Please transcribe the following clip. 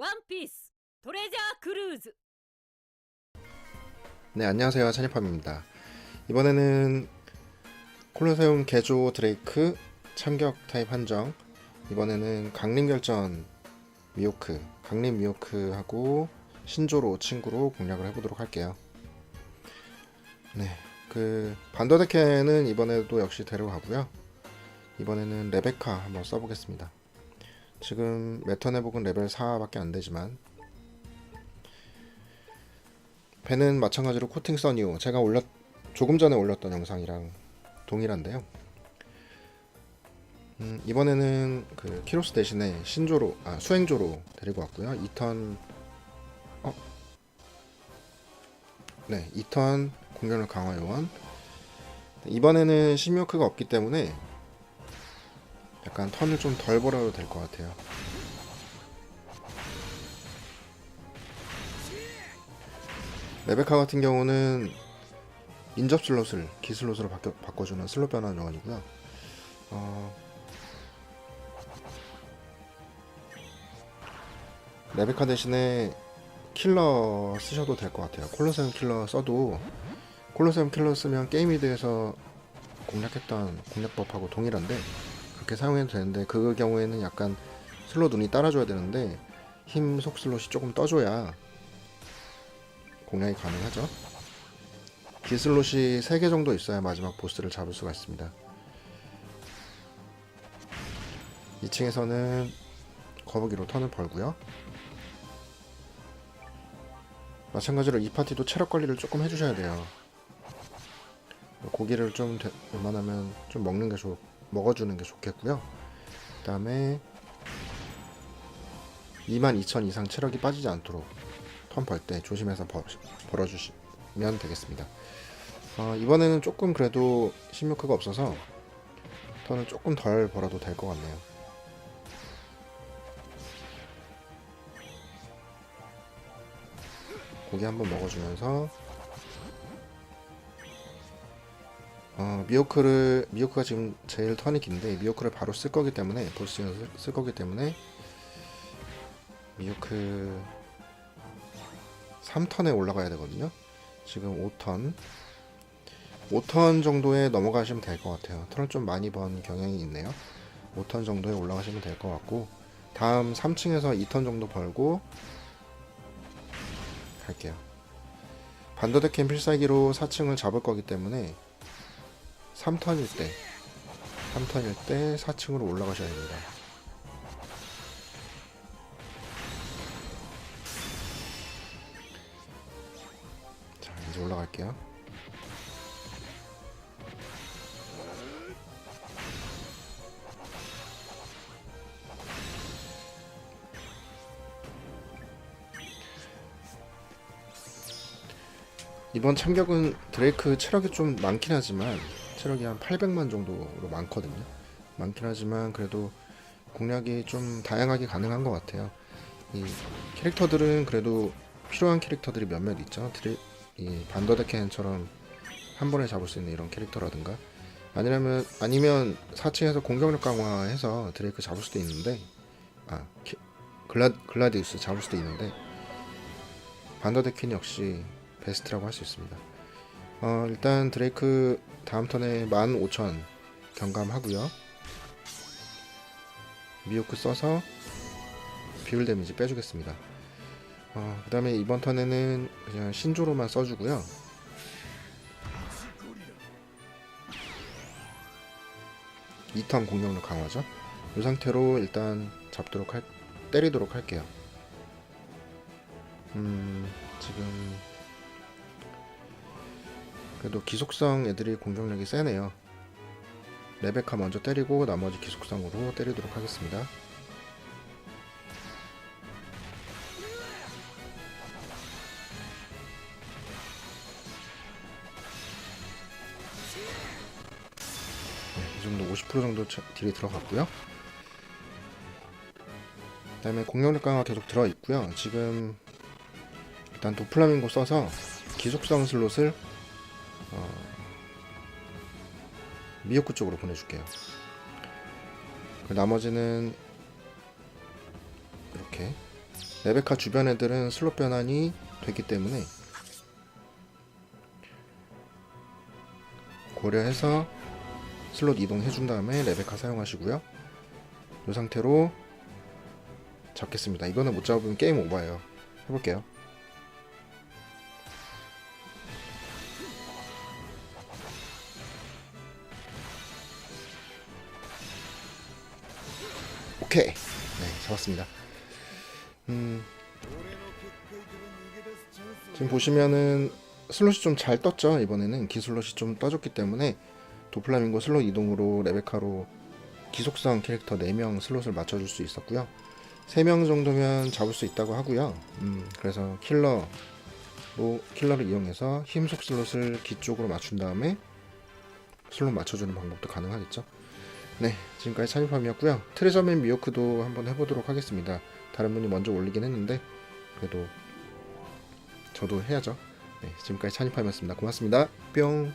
원피스 도레자 크루즈. 네 안녕하세요. 찬이팜입니다. 이번에는 콜로세움 개조 드레이크 참격 타입 한정. 이번에는 강림 결전 미오크 강림 미오크하고 신조로 친구로 공략을 해보도록 할게요. 네그 반도데켄은 이번에도 역시 데려가고요. 이번에는 레베카 한번 써보겠습니다. 지금 매턴 회복은 레벨 4밖에 안 되지만 배는 마찬가지로 코팅 써니오 제가 올렸 조금 전에 올렸던 영상이랑 동일한데요. 음, 이번에는 그 키로스 대신에 신조로 아 수행조로 데리고 왔고요. 2턴 어? 네, 2턴 공격력 강화 요원. 이번에는 심요크가 없기 때문에 약간 턴을 좀 덜 벌어도 될 것 같아요. 레베카 같은 경우는 인접 슬롯을 기 슬롯으로 바꿔, 바꿔주는 슬롯 변환 요원이고요. 어, 레베카 대신에 킬러 쓰셔도 될 것 같아요. 콜로세움 킬러 써도 콜로세움 킬러 쓰면 게임 미드에서 공략했던 공략법하고 동일한데 그렇게 사용해도 되는데 그 경우에는 약간 슬롯 운이 따라줘야 되는데 힘 속 슬롯이 조금 떠줘야 공략이 가능하죠. 기슬롯이 3개 정도 있어야 마지막 보스를 잡을 수가 있습니다. 2층에서는 거북이로 턴을 벌고요. 마찬가지로 이 파티도 체력 관리를 조금 해주셔야 돼요. 고기를 좀 되- 웬만하면 좀 먹는 게 좋, 먹어주는 게 좋겠고요. 그 다음에 22,000 이상 체력이 빠지지 않도록 턴 벌 때 조심해서 벌, 벌어주시면 되겠습니다. 어, 이번에는 조금 그래도 16크가 없어서 턴을 조금 덜 벌어도 될 것 같네요. 고기 한번 먹어주면서 어, 미오크를 미오크가 지금 제일 턴이 긴데 미오크를 바로 쓸 거기 때문에 보스에 쓸, 쓸 거기 때문에 미오크 3턴에 올라가야 되거든요. 지금 5턴 5턴 정도에 넘어가시면 될 것 같아요. 턴을 좀 많이 번 경향이 있네요. 5턴 정도에 올라가시면 될 것 같고 다음 3층에서 2턴 정도 벌고 갈게요. 반더데캠 필살기로 4층을 잡을 거기 때문에 3턴일 때 3턴일 때 4층으로 올라가셔야 됩니다. 자 이제 올라갈게요. 이번 참격은 드레이크 체력이 좀 많긴 하지만 체력이 한 800만 정도로 많거든요. 많긴 하지만 그래도 공략이 좀 다양하게 가능한 것 같아요. 이 캐릭터들은 그래도 필요한 캐릭터들이 몇몇 있죠. 드레, 이 반더데켄처럼 한 번에 잡을 수 있는 이런 캐릭터라든가 아니면 아니면 4층에서 공격력 강화해서 드레이크 잡을 수도 있는데 아 키- 글라 글라디우스 잡을 수도 있는데 반더데켄 역시 베스트라고 할 수 있습니다. 어, 일단 드레이크 다음 턴에 15,000 경감하고요. 미오크 써서 비율 데미지 빼주겠습니다. 어, 그 다음에 이번 턴에는 그냥 신조로만 써주고요. 이턴 공격력 강화죠. 이 상태로 일단 잡도록 할, 때리도록 할게요. 음, 지금 그래도 기속성 애들이 공격력이 세네요. 레베카 먼저 때리고 나머지 기속성으로 때리도록 하겠습니다. 네, 이 정도 50% 정도 차- 딜이 들어갔고요. 그 다음에 공격력 강화 계속 들어 있고요. 지금 일단 도플라밍고 써서 기속성 슬롯을 어, 미역국 쪽으로 보내줄게요. 그 나머지는 이렇게 레베카 주변 애들은 슬롯 변환이 되기 때문에 고려해서 슬롯 이동해 준 다음에 레베카 사용하시고요. 이 상태로 잡겠습니다. 이거는 못 잡으면 게임 오버예요. 해볼게요. 오케이. 네, 잡았습니다. 음, 지금 보시면은 슬롯이 좀 잘 떴죠. 이번에는 기슬롯이 좀 떠졌기 때문에 도플라밍고 슬롯 이동으로 레베카로 기속성 캐릭터 4명 슬롯을 맞춰줄 수 있었고요. 3명 정도면 잡을 수 있다고 하고요. 음, 그래서 킬러로 킬러를 이용해서 힘 속 슬롯을 기 쪽으로 맞춘 다음에 슬롯 맞춰주는 방법도 가능하겠죠. 네, 지금까지 찬이팜이었고요. 트레저맨 미호크도 한번 해보도록 하겠습니다. 다른 분이 먼저 올리긴 했는데 그래도 저도 해야죠. 네, 지금까지 찬이팜이었습니다. 고맙습니다. 뿅.